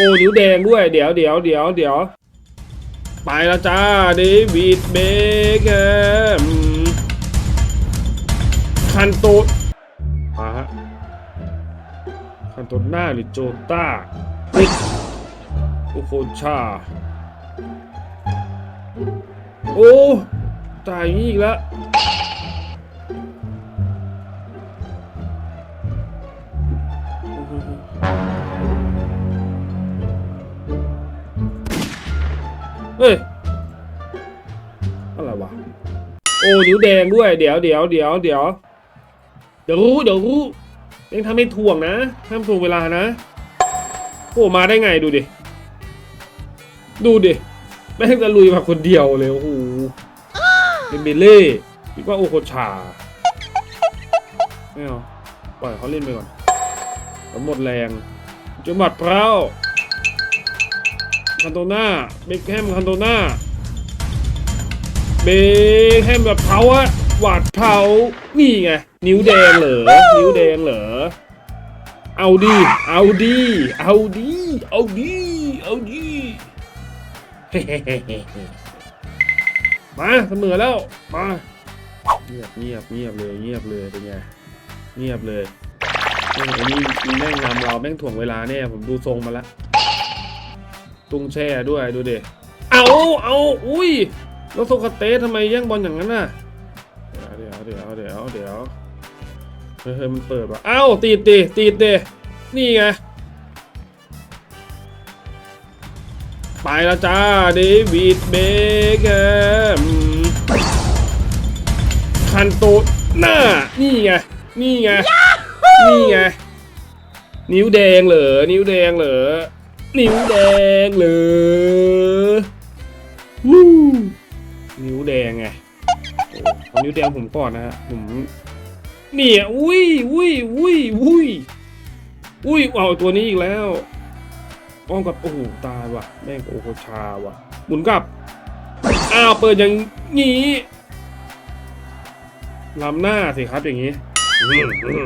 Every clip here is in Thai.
อ้นิ้วแดงด้วย เดี๋ยวเดี๋ยวเดี๋ยวเดี๋ยวไปแล้วจ้าเดวิดเบคแฮมคันโตมาฮะคันโตหน้าหรือโจต้าเฮ้ยโอ้โคชา โอ้ตายอย่างนี้อีกแล้ว เฮ้ยอะไรวะโอ้นิ้วแดงด้วยเดี๋ยวเดี๋ยวเดี๋ยวเดี๋ยวเดี๋ยวรู้เดี๋ยวรู้ยังทำให้ถ่วงนะห้ามถ่วงเวลานะโอ้มาได้ไงดูดิดูดิแม่งจะลุยมาคนเดียวเลยโอ้โหเป็นเบลเล่คิดว่าโอโคชาไม่เอาปล่อยเขาเล่นไปก่อนหมดแรงจะหมัดเพร้า คันโตน่าเบคแฮมคันโตน่าเบคแฮมแบบเผาอะหวาดเผานี่ไง นิ้วแดงเหรอ นิ้วแดงเหรอ เอาดี เอาดี เอาดี เอาดี เอาดีมาเสมอแล้ว มาเงียบเงียบเงียบเลยเงียบเลยเป็นไงเงียบเลยแม่งไอ้นี่แม่งนำเราแม่งถ่วงเวลาแน่ผมดูทรงมาละ ตุงแช่ด้วยดูดิเอาเอาอุ้ยแล้วโซคาเตสทำไมแย่งบอลอย่างนั้นน่ะเดี๋ยวเดี๋ยวเดี๋ยวเดี๋ยวเฮ้ยเฮ้ยมันเปิดว่ะเอ้าตีดดิตีดดินี่ไงไปแล้วจ้าเดวิดเบคแฮมคันโตหน้า นี่ไง นี่ไง นี่ไง นิ้วแดงเหรอ นิ้วแดงเหรอ นิ้วแดงเหรอวู้นิ้วแดงไงโอ้เอานิ้วแดงผมก่อนนะฮะผมเนี่ยอุ้ยอุ้ยอุ้ยอุ้ยอุ้ยเอาตัวนี้อีกแล้วอ้อมกับโอ้โหตายว่ะแม่งกับโอโคชาว่ะหมุนกลับอ้าวเปิดอย่างงี้ล้ำหน้าสิครับอย่างงี้อืมอืม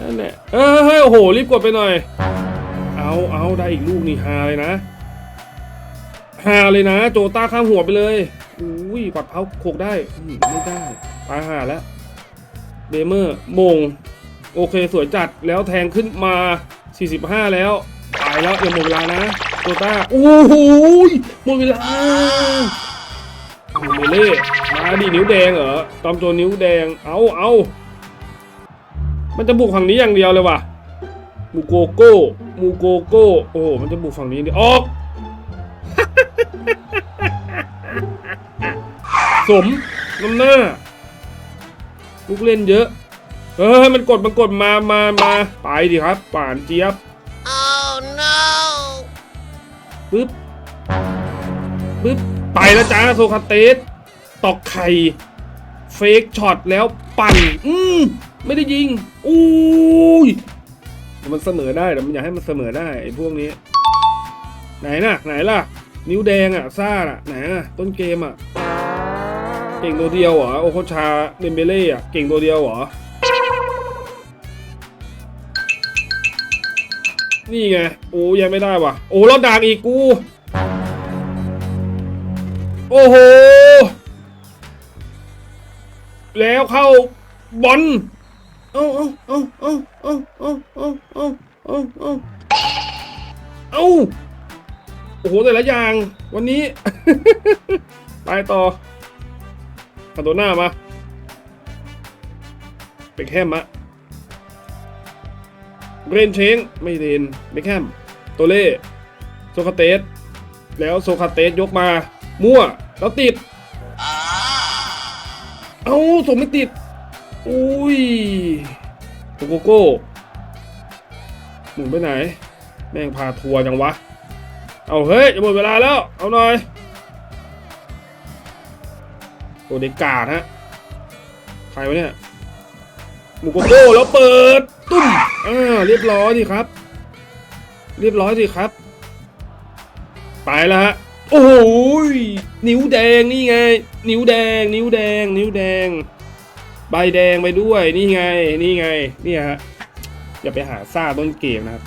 นั่นแหละเอ้ยเฮ้ยโอ้โหรีบกดไปหน่อย เอาเอาได้อีกลูกนี่ฮาเลยนะฮาเลยนะ โจต้าข้ามหัวไปเลยอุ้ยปัดเท้าโขกได้ไม่ได้ตาหาแล้วเบเมอร์มง โอเคสวยจัดแล้วแทงขึ้นมา 45 แล้วตายแล้วยังหมดเวลานะโตต้าโอ้โหหมดเวลาเมเล่มาดินิ้วแดงเหรอตอมโจนิ้วแดงเอาเอามันจะบุกฝั่งนี้อย่างเดียวเลยว่ะ มูโกโก้มูโกโก้โอ้โหมันจะบุกฝั่งนี้ดิออก สมน้ำหน้าลูกเล่นเยอะเฮ้ยมันกดมันกดมามามาไปดิครับ ป่านเจี๊ยบ Oh no! ปึ๊บปึ๊บไปแล้วจ้าโซคาเตสตอกไข่เฟกช็อตแล้วปั่น อืมไม่ได้ยิงอุ้ยแต่ มันเสมอได้แต่มันอยากให้มันเสมอได้ไอ้พวกนี้ ไหนน่ะ ไหนล่ะ นิ้วแดงอะซ่าอะไหนอะต้นเกมอะ เก่งตัวเดียวเหรอโอโคชาเดมเบเล่อะเก่งตัวเดียวเหรอนี่ไงโอ้ยังไม่ได้ว่ะโอ้แล้วดากอีกกู โอ้โห แล้วเข้าบอล เอ้าเอ้าเอ้าเอ้าเอ้าเอ้าเอ้าเอ้าเอ้าเอ้าเอ้าโอ้โหแต่ละอย่าง วันนี้ ไปต่อคาโตน่ามาเบคแฮมอะเรนเชงไม่เรนเบคแฮมโตเล่โซคาเตสแล้วโซคาเตสยกมา มั่ว แล้วติด เอ้าส่งไม่ติด อุ้ยโกโกโก้หมุนไปไหน แม่งพาทัวร์จังวะ เอาเฮ้ยจะหมดเวลาแล้ว เอาหน่อยโอเดกาดฮะ ใครวะเนี่ยหมูโกโก้แล้วเปิด ตุ้มอ่าเรียบร้อยสิครับ เรียบร้อยสิครับ ไปแล้วฮะโอ้โหยนิ้วแดงนี่ไง นิ้วแดง นิ้วแดง นิ้วแดง ใบแดงไปด้วยนี่ไงนี่ไงนี่ฮะอย่าไปหาซ่าต้นเกมนะครับ